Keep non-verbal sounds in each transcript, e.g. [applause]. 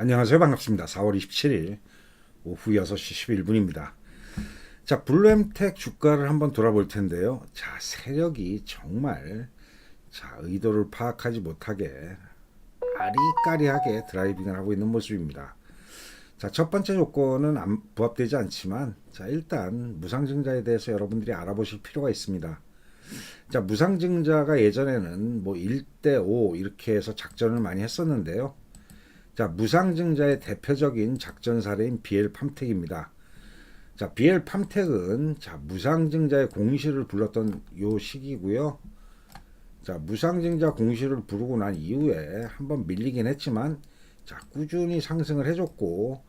안녕하세요. 반갑습니다. 4월 27일 오후 6시 11분입니다. 자, 블루엠텍 주가를 한번 돌아볼 텐데요. 자, 세력이 정말 자, 의도를 파악하지 못하게 아리까리하게 드라이빙을 하고 있는 모습입니다. 자, 첫 번째 조건은 안- 부합되지 않지만 자, 일단 무상증자에 대해서 여러분들이 알아보실 필요가 있습니다. 자, 무상증자가 예전에는 뭐 1대 5 이렇게 해서 작전을 많이 했었는데요. 자, 무상증자의 대표적인 작전 사례인 BL 팜텍입니다. 자, BL 팜텍은 자, 무상증자의 공시를 불렀던 요 시기고요. 자, 무상증자 공시를 부르고 난 이후에 한번 밀리긴 했지만 자, 꾸준히 상승을 해 줬고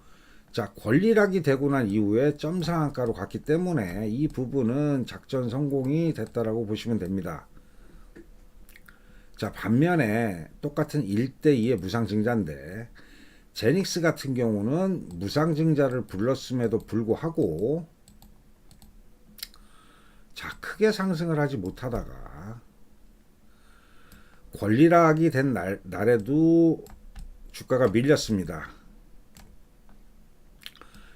자, 권리락이 되고 난 이후에 점 상한가로 갔기 때문에 이 부분은 작전 성공이 됐다라고 보시면 됩니다. 자, 반면에 똑같은 1대2의 무상증자인데 제닉스 같은 경우는 무상증자를 불렀음에도 불구하고 자, 크게 상승을 하지 못하다가 권리락이 된 날, 날에도 주가가 밀렸습니다.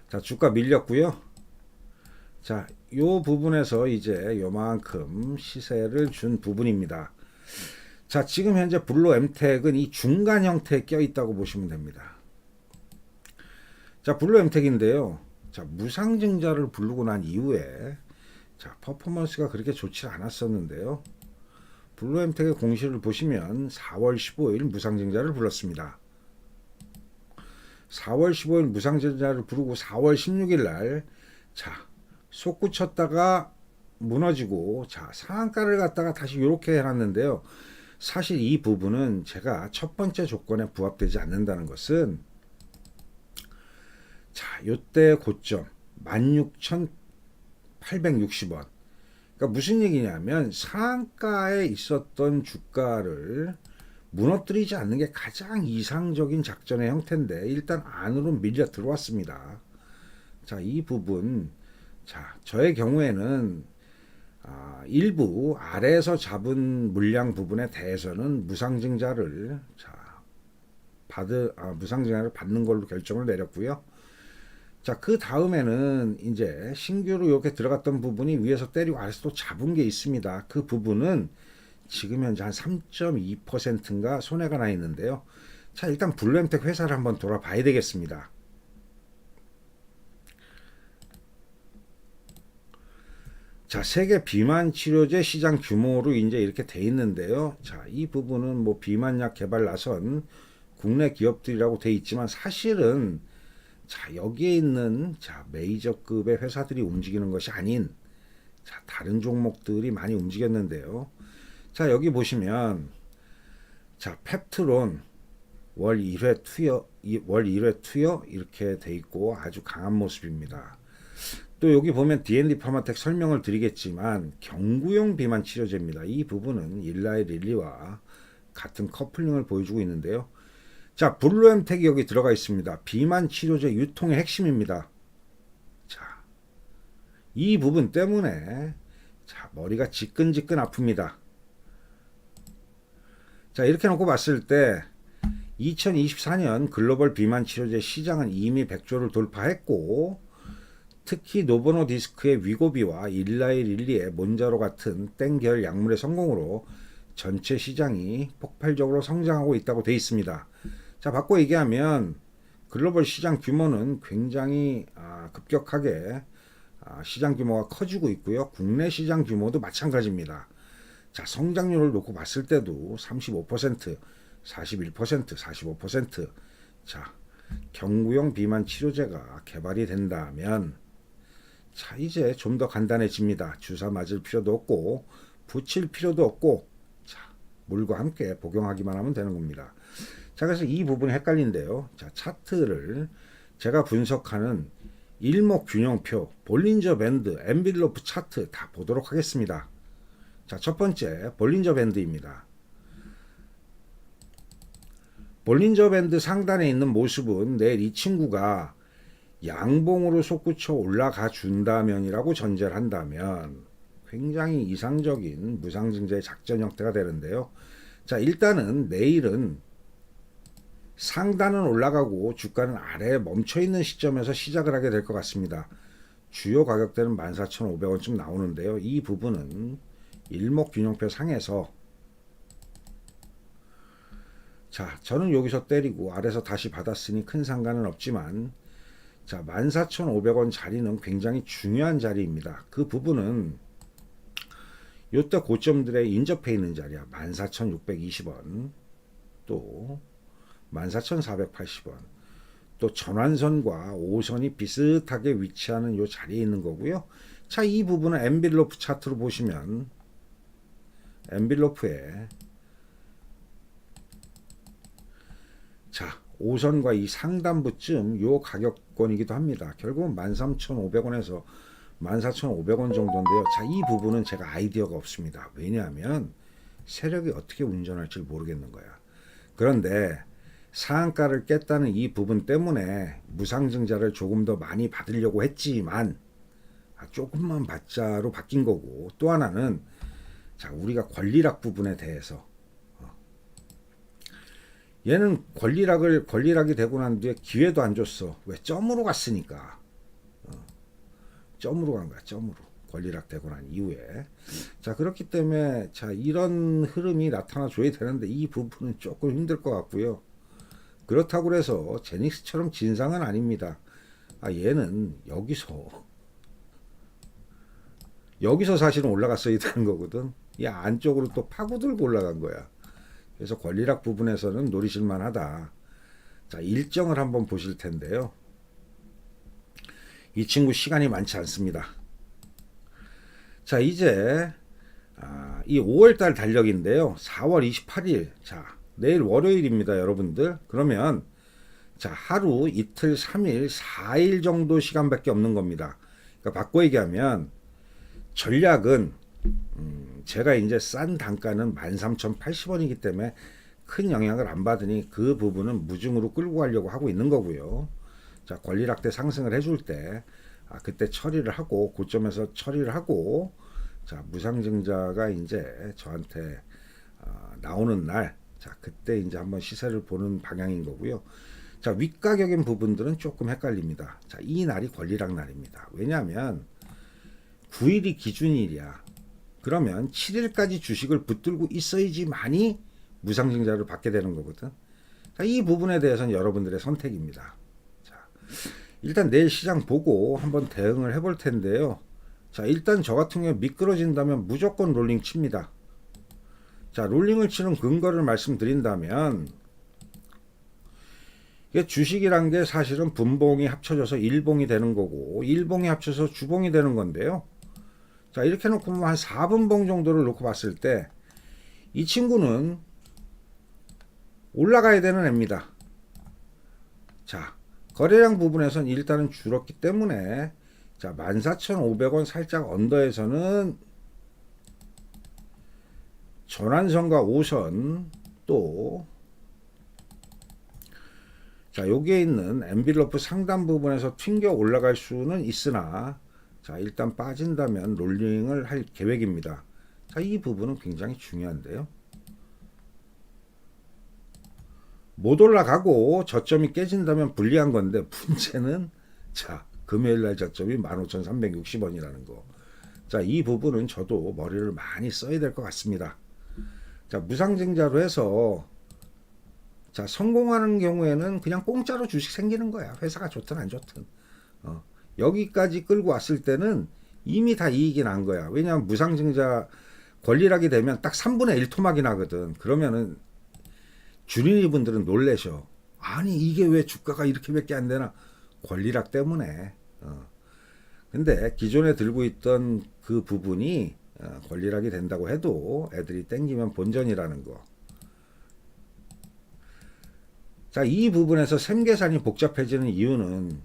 자, 주가 밀렸고요. 자, 요 부분에서 이제 요만큼 시세를 준 부분입니다. 자, 지금 현재 블루 엠텍은 이 중간 형태에 껴 있다고 보시면 됩니다. 자, 블루 엠텍인데요. 자, 무상증자를 부르고 난 이후에 자, 퍼포먼스가 그렇게 좋지 않았었는데요. 블루 엠텍의 공시를 보시면 4월 15일 무상증자를 불렀습니다. 4월 15일 무상증자를 부르고 4월 16일 날 자, 솟구쳤다가 무너지고 자, 상한가를 갖다가 다시 이렇게 해 놨는데요. 사실 이 부분은 제가 첫 번째 조건에 부합되지 않는다는 것은 자, 요때 고점 16,860원. 그러니까 무슨 얘기냐면 상한가에 있었던 주가를 무너뜨리지 않는 게 가장 이상적인 작전의 형태인데 일단 안으로 밀려 들어왔습니다. 자, 이 부분 자, 저의 경우에는 아, 일부 아래에서 잡은 물량 부분에 대해서는 무상증자를 자, 받을 아, 무상증자를 받는 걸로 결정을 내렸고요. 자, 그 다음에는 이제 신규로 이렇게 들어갔던 부분이 위에서 때리고 아래서 또 잡은 게 있습니다. 그 부분은 지금 현재 한 3.2%인가 손해가 나 있는데요. 자, 일단 블루엠텍 회사를 한번 돌아봐야 되겠습니다. 자, 세계 비만 치료제 시장 규모로 이제 이렇게 돼 있는데요. 자, 이 부분은 뭐 비만약 개발 나선 국내 기업들이라고 돼 있지만 사실은 자, 여기에 있는 자, 메이저급의 회사들이 움직이는 것이 아닌 자, 다른 종목들이 많이 움직였는데요. 자, 여기 보시면 자, 펩트론 월 1회 투여 이- 월 1회 투여 이렇게 돼 있고 아주 강한 모습입니다. 또 여기 보면 D&D 파마텍 설명을 드리겠지만 경구용 비만 치료제입니다. 이 부분은 일라이 릴리와 같은 커플링을 보여주고 있는데요. 자, 블루엠텍이 여기 들어가 있습니다. 비만 치료제 유통의 핵심입니다. 자, 이 부분 때문에 자, 머리가 지끈지끈 아픕니다. 자, 이렇게 놓고 봤을 때 2024년 글로벌 비만 치료제 시장은 이미 100조를 돌파했고 특히 노보노 디스크의 위고비와 일라이 릴리의 몬자로 같은 땡계열 약물의 성공으로 전체 시장이 폭발적으로 성장하고 있다고 돼 있습니다. 자, 바꿔 얘기하면 글로벌 시장 규모는 굉장히 아, 급격하게 아, 시장 규모가 커지고 있고요. 국내 시장 규모도 마찬가지입니다. 자, 성장률을 놓고 봤을 때도 35%, 41%, 45%. 자, 경구용 비만 치료제가 개발이 된다면 자, 이제 좀 더 간단해집니다. 주사 맞을 필요도 없고 붙일 필요도 없고 자, 물과 함께 복용하기만 하면 되는 겁니다. 자, 그래서 이 부분이 헷갈린데요. 자, 차트를 제가 분석하는 일목 균형표, 볼린저 밴드, 엠빌로프 차트 다 보도록 하겠습니다. 자, 첫 번째 볼린저 밴드입니다. 볼린저 밴드 상단에 있는 모습은 내일 이 친구가 양봉으로 솟구쳐 올라가 준다면이라고 전제를 한다면 굉장히 이상적인 무상증자의 작전 형태가 되는데요. 자, 일단은 내일은 상단은 올라가고 주가는 아래에 멈춰 있는 시점에서 시작을 하게 될 것 같습니다. 주요 가격대는 14,500원쯤 나오는데요. 이 부분은 일목균형표 상에서 자, 저는 여기서 때리고 아래서 다시 받았으니 큰 상관은 없지만 자, 14,500원 자리는 굉장히 중요한 자리입니다. 그 부분은 요때 고점들에 인접해 있는 자리야. 14,620원. 또 14,480원. 또 전환선과 5선이 비슷하게 위치하는 요 자리에 있는 거고요. 자, 이 부분은 엠빌로프 차트로 보시면 엠빌로프에 자, 5선과 이 상단부쯤 요 가격권이기도 합니다. 결국은 13,500원에서 14,500원 정도인데요. 자, 이 부분은 제가 아이디어가 없습니다. 왜냐하면 세력이 어떻게 운전할지 모르겠는 거야. 그런데 상한가를 깼다는 이 부분 때문에 무상증자를 조금 더 많이 받으려고 했지만 아, 조금만 받자로 바뀐 거고 또 하나는 자 우리가 권리락 부분에 대해서 어, 얘는 권리락을 권리락이 되고 난 뒤에 기회도 안 줬어. 왜? 점으로 갔으니까. 어, 점으로 간 거야 점으로. 권리락 되고 난 이후에. 자 그렇기 때문에 자 이런 흐름이 나타나 줘야 되는데 이 부분은 조금 힘들 것 같고요 그렇다고 해서 제닉스처럼 진상은 아닙니다 아 얘는 여기서 여기서 사실은 올라갔어야 되는 거거든. 이 안쪽으로 또 파고들고 올라간 거야. 그래서 권리락 부분에서는 노리실만 하다. 자, 일정을 한번 보실 텐데요. 이 친구 시간이 많지 않습니다. 자, 이제 아, 이 5월달 달력인데요. 4월 28일. 자, 내일 월요일입니다, 여러분들. 그러면 자, 하루, 이틀, 3일, 4일 정도 시간밖에 없는 겁니다. 그러니까 바꿔 얘기하면 전략은 음, 제가 이제 싼 단가는 13,080원이기 때문에 큰 영향을 안 받으니 그 부분은 무중으로 끌고 가려고 하고 있는 거고요. 자, 권리락대 상승을 해줄 때 아, 그때 처리를 하고 고점에서 처리를 하고 자, 무상증자가 이제 저한테 어, 나오는 날 자, 그때 이제 한번 시세를 보는 방향인 거고요. 자, 윗가격인 부분들은 조금 헷갈립니다. 자, 이 날이 권리락 날입니다. 왜냐하면 9일이 기준일이야. 그러면 7일까지 주식을 붙들고 있어야지만이 무상증자를 받게 되는 거거든. 자, 이 부분에 대해서는 여러분들의 선택입니다. 자, 일단 내일 시장 보고 한번 대응을 해볼 텐데요. 자, 일단 저 같은 경우에 미끄러진다면 무조건 롤링 칩니다. 자, 롤링을 치는 근거를 말씀드린다면 주식이란 게 사실은 분봉이 합쳐져서 일봉이 되는 거고 일봉이 합쳐서 주봉이 되는 건데요. 자, 이렇게 놓고 보면 한 4분봉 정도를 놓고 봤을 때 이 친구는 올라가야 되는 애입니다. 자, 거래량 부분에선 일단은 줄었기 때문에 자, 14,500원 살짝 언더에서는 전환선과 5선 또 자, 여기에 있는 엠빌러프 상단 부분에서 튕겨 올라갈 수는 있으나 자, 일단 빠진다면 롤링을 할 계획입니다. 자, 이 부분은 굉장히 중요한데요. 못 올라가고 저점이 깨진다면 불리한 건데 문제는 자, 금요일 날 저점이 15,360원이라는 거. 자, 이 부분은 저도 머리를 많이 써야 될 것 같습니다. 자, 무상증자로 해서 자, 성공하는 경우에는 그냥 공짜로 주식 생기는 거야. 회사가 좋든 안 좋든. 어. 여기까지 끌고 왔을 때는 이미 다 이익이 난 거야. 왜냐하면 무상증자 권리락이 되면 딱 3분의 1 토막이 나거든. 그러면은 주린이 분들은 놀래셔. 아니 이게 왜 주가가 이렇게밖에 안 되나? 권리락 때문에. 어. 근데 기존에 들고 있던 그 부분이 어, 권리락이 된다고 해도 애들이 땡기면 본전이라는 거. 자, 이 부분에서 셈 계산이 복잡해지는 이유는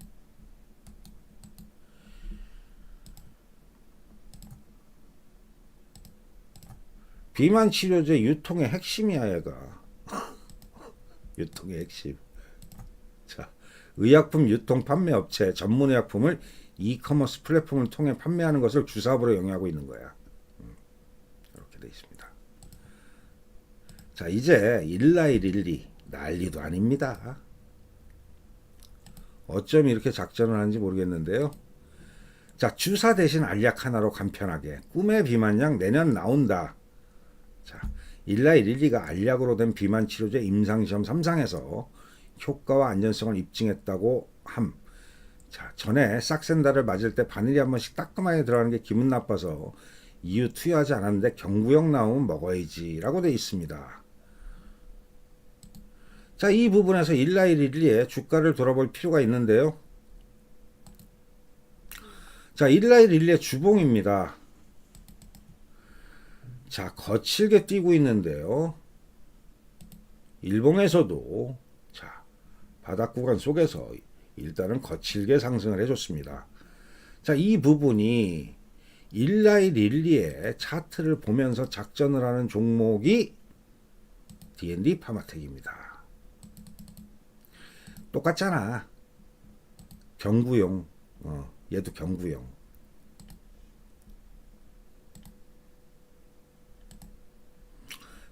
비만 치료제 유통의 핵심이야 얘가. [laughs] 유통의 핵심. 자 의약품 유통 판매 업체 전문 의약품을 이커머스 플랫폼을 통해 판매하는 것을 주사업으로 영위하고 있는 거야. 음, 돼 있습니다 자 이제 일라이 릴리 난리도 아닙니다. 어쩜 이렇게 작전을 하는지 모르겠는데요. 자, 주사 대신 알약 하나로 간편하게 꿈의 비만약 내년 나온다. 자, 일라이 릴리가 알약으로 된 비만 치료제 임상시험 3상에서 효과와 안전성을 입증했다고 함. 자, 전에 싹센다를 맞을 때 바늘이 한 번씩 따끔하게 들어가는 게 기분 나빠서 이유 투여하지 않았는데 경구용 나오면 먹어야지라고 돼 있습니다. 자, 이 부분에서 일라이릴리의 주가를 돌아볼 필요가 있는데요. 자, 일라이릴리의 주봉입니다. 자, 거칠게 뛰고 있는데요. 일봉에서도 자, 바닥 구간 속에서 일단은 거칠게 상승을 해줬습니다. 자, 이 부분이 일라이 릴리의 차트를 보면서 작전을 하는 종목이 D&D 파마텍입니다. 똑같잖아. 경구용. 어, 얘도 경구용.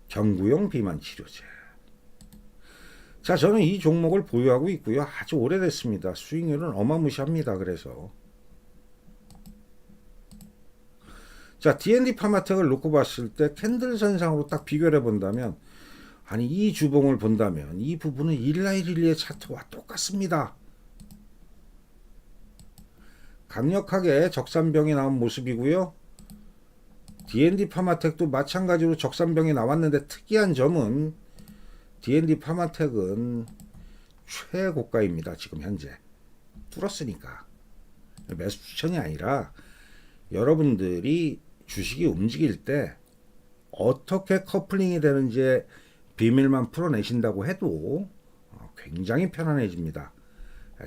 경구용 비만 치료제. 자, 저는 이 종목을 보유하고 있고요. 아주 오래됐습니다. 수익률은 어마무시합니다. 그래서. 자, D&D 파마텍을 놓고 봤을 때 캔들 선상으로 딱 비교를 해 본다면 아니 이 주봉을 본다면 이 부분은 일라이릴리의 차트와 똑같습니다. 강력하게 적산병이 나온 모습이고요. D&D 파마텍도 마찬가지로 적산병이 나왔는데 특이한 점은 D&D 파마텍은 최고가입니다. 지금 현재 뚫었으니까 매수 추천이 아니라 여러분들이 주식이 움직일 때 어떻게 커플링이 되는지 비밀만 풀어내신다고 해도 어, 굉장히 편안해집니다.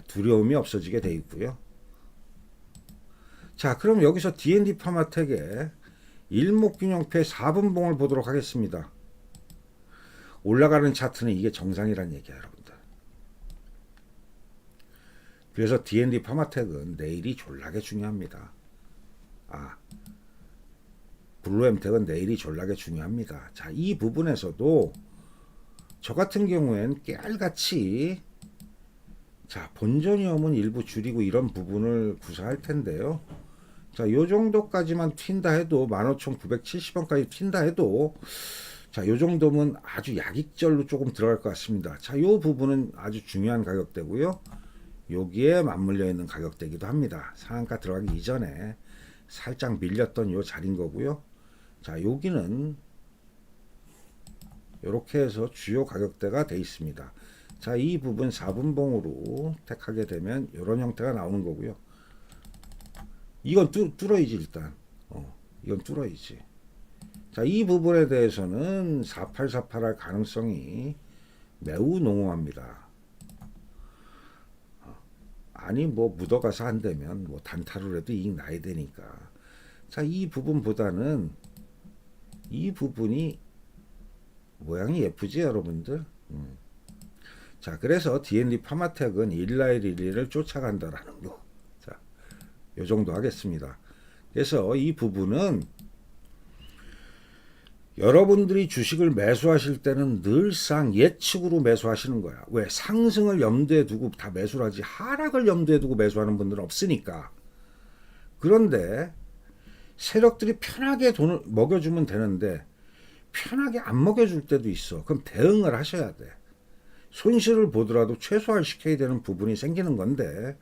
두려움이 없어지게 돼 있고요. 자, 그럼 여기서 D&D 파마텍의 일목균형표 4분봉을 보도록 하겠습니다. 올라가는 차트는 이게 정상이란 얘기야, 여러분들. 그래서 D&D 파마텍은 내일이 졸라게 중요합니다. 아, 블루엠텍은 내일이 졸라게 중요합니다. 자, 이 부분에서도 저 같은 경우엔 깨알같이 자 본전 위험은 일부 줄이고 이런 부분을 구사할 텐데요. 자, 요 정도까지만 튄다 해도 15,970원까지 튄다 해도 자, 요 정도면 아주 약익절로 조금 들어갈 것 같습니다. 자, 요 부분은 아주 중요한 가격대고요. 여기에 맞물려 있는 가격대기도 합니다. 상한가 들어가기 이전에 살짝 밀렸던 요 자리인 거고요. 자, 여기는 이렇게 해서 주요 가격대가 돼 있습니다. 자, 이 부분 4분봉으로 택하게 되면 이런 형태가 나오는 거고요. 이건 뚫, 뚫어야지 일단. 어, 이건 뚫어야지. 자, 이 부분에 대해서는 4848할 가능성이 매우 농후합니다. 어, 아니 뭐 묻어가서 한다면 뭐 단타로 해도 이익 나야 되니까. 자, 이 부분보다는 이 부분이 모양이 예쁘지 여러분들. 음. 자, 그래서 D&D 파마텍은 일라이 릴리를 쫓아간다라는 거. 자, 요 정도 하겠습니다. 그래서 이 부분은 여러분들이 주식을 매수하실 때는 늘상 예측으로 매수하시는 거야. 왜? 상승을 염두에 두고 다 매수를 하지 하락을 염두에 두고 매수하는 분들은 없으니까. 그런데 세력들이 편하게 돈을 먹여주면 되는데 편하게 안 먹여줄 때도 있어. 그럼 대응을 하셔야 돼. 손실을 보더라도 최소화 시켜야 되는 부분이 생기는 건데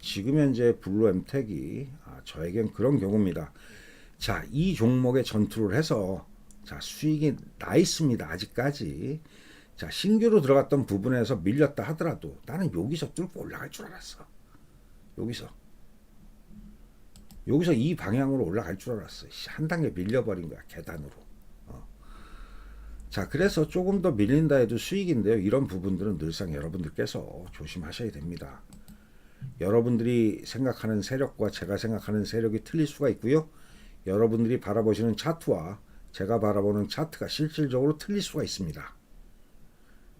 지금 현재 블루 엠텍이 아, 저에겐 그런 경우입니다. 자, 이 종목에 전투를 해서 자, 수익이 나 있습니다. 아직까지. 자, 신규로 들어갔던 부분에서 밀렸다 하더라도 나는 여기서 뚫고 올라갈 줄 알았어. 여기서. 여기서 이 방향으로 올라갈 줄 알았어. 씨, 한 단계 밀려버린 거야. 계단으로. 어. 자, 그래서 조금 더 밀린다 해도 수익인데요. 이런 부분들은 늘상 여러분들께서 조심하셔야 됩니다. 여러분들이 생각하는 세력과 제가 생각하는 세력이 틀릴 수가 있고요. 여러분들이 바라보시는 차트와 제가 바라보는 차트가 실질적으로 틀릴 수가 있습니다.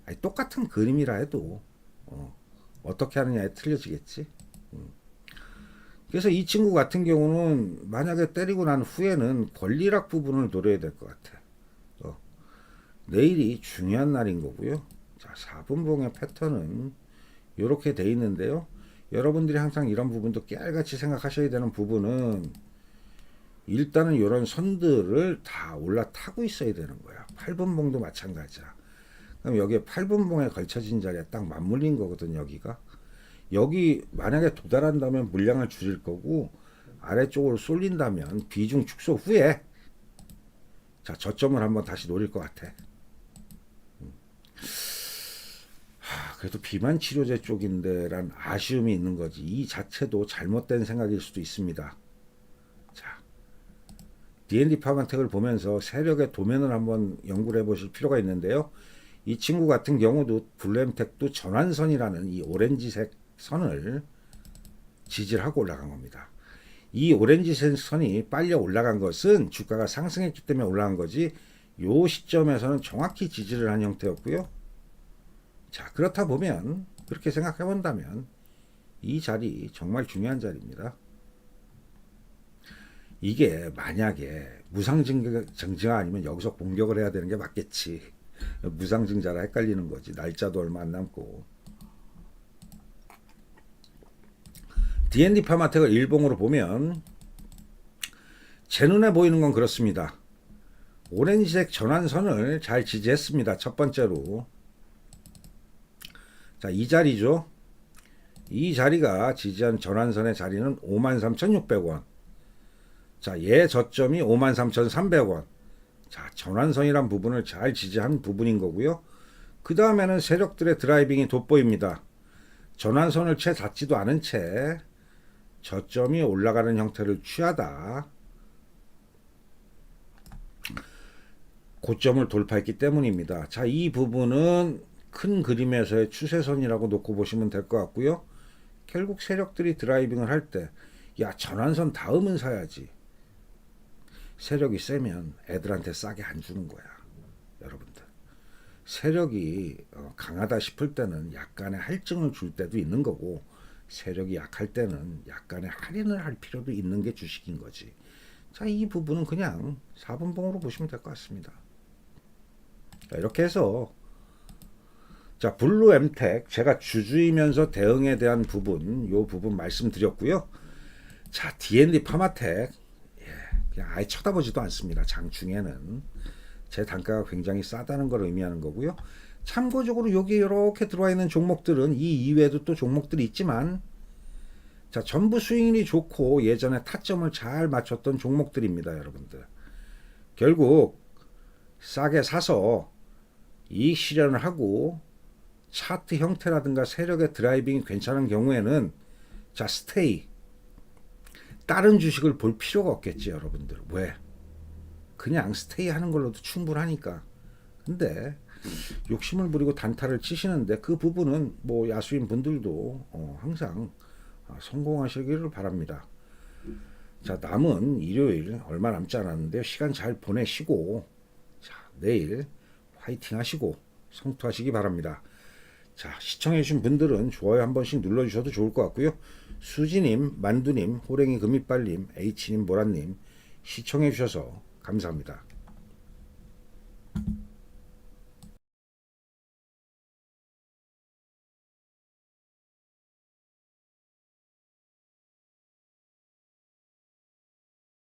아니, 똑같은 그림이라 해도 어, 어떻게 하느냐에 틀려지겠지. 음. 그래서 이 친구 같은 경우는 만약에 때리고 난 후에는 권리락 부분을 노려야 될 것 같아. 어, 내일이 중요한 날인 거고요. 자, 4분봉의 패턴은 이렇게 돼 있는데요. 여러분들이 항상 이런 부분도 깨알같이 생각하셔야 되는 부분은 일단은 이런 선들을 다 올라타고 있어야 되는 거야. 8분봉도 마찬가지야. 그럼 여기에 8분봉에 걸쳐진 자리에 딱 맞물린 거거든 여기가. 여기 만약에 도달한다면 물량을 줄일 거고 아래쪽으로 쏠린다면 비중 축소 후에 자 저점을 한번 다시 노릴 것 같아. 음. 하, 그래도 비만 치료제 쪽인데란 아쉬움이 있는 거지. 이 자체도 잘못된 생각일 수도 있습니다. 자, D&D 파만텍을 보면서 세력의 도면을 한번 연구를 해보실 필요가 있는데요. 이 친구 같은 경우도 블루엠텍도 전환선이라는 이 오렌지색 선을 지지를 하고 올라간 겁니다. 이 오렌지색 선이 빨리 올라간 것은 주가가 상승했기 때문에 올라간 거지 요 시점에서는 정확히 지지를 한 형태였고요. 자 그렇다 보면 그렇게 생각해 본다면 이 자리 정말 중요한 자리입니다. 이게 만약에 무상증자 아니면 여기서 공격을 해야 되는 게 맞겠지. 무상증자라 헷갈리는 거지. 날짜도 얼마 안 남고. D&D 파마텍을 일봉으로 보면 제 눈에 보이는 건 그렇습니다. 오렌지색 전환선을 잘 지지했습니다. 첫 번째로. 자, 이 자리죠. 이 자리가 지지한 전환선의 자리는 53,600원. 자, 얘 저점이 53,300원. 자, 전환선이란 부분을 잘 지지한 부분인 거고요. 그 다음에는 세력들의 드라이빙이 돋보입니다. 전환선을 채 닿지도 않은 채 저점이 올라가는 형태를 취하다. 고점을 돌파했기 때문입니다. 자, 이 부분은 큰 그림에서의 추세선이라고 놓고 보시면 될 것 같고요. 결국 세력들이 드라이빙을 할 때, 야, 전환선 다음은 사야지. 세력이 세면 애들한테 싸게 안 주는 거야. 여러분들. 세력이 어, 강하다 싶을 때는 약간의 할증을 줄 때도 있는 거고, 세력이 약할 때는 약간의 할인을 할 필요도 있는 게 주식인 거지. 자, 이 부분은 그냥 4분봉으로 보시면 될 것 같습니다. 자, 이렇게 해서 자, 블루 엠텍 제가 주주이면서 대응에 대한 부분, 요 부분 말씀드렸고요. 자, D&D 파마텍 예, 그냥 아예 쳐다보지도 않습니다. 장중에는 제 단가가 굉장히 싸다는 걸 의미하는 거고요. 참고적으로 여기 이렇게 들어와 있는 종목들은 이 이외에도 또 종목들이 있지만 자, 전부 수익률이 좋고 예전에 타점을 잘 맞췄던 종목들입니다, 여러분들. 결국 싸게 사서 이익 실현을 하고 차트 형태라든가 세력의 드라이빙이 괜찮은 경우에는 자 스테이 다른 주식을 볼 필요가 없겠지 여러분들 왜 그냥 스테이 하는 걸로도 충분하니까 근데 욕심을 부리고 단타를 치시는데 그 부분은 뭐 야수인 분들도 어, 항상 아, 성공하시기를 바랍니다. 자 남은 일요일 얼마 남지 않았는데요 시간 잘 보내시고 자 내일 화이팅 하시고 성투하시기 바랍니다. 자, 시청해주신 분들은 좋아요 한 번씩 눌러주셔도 좋을 것 같고요. 수지님, 만두님, 호랭이 금이빨님, H님, 보라님 시청해주셔서 감사합니다.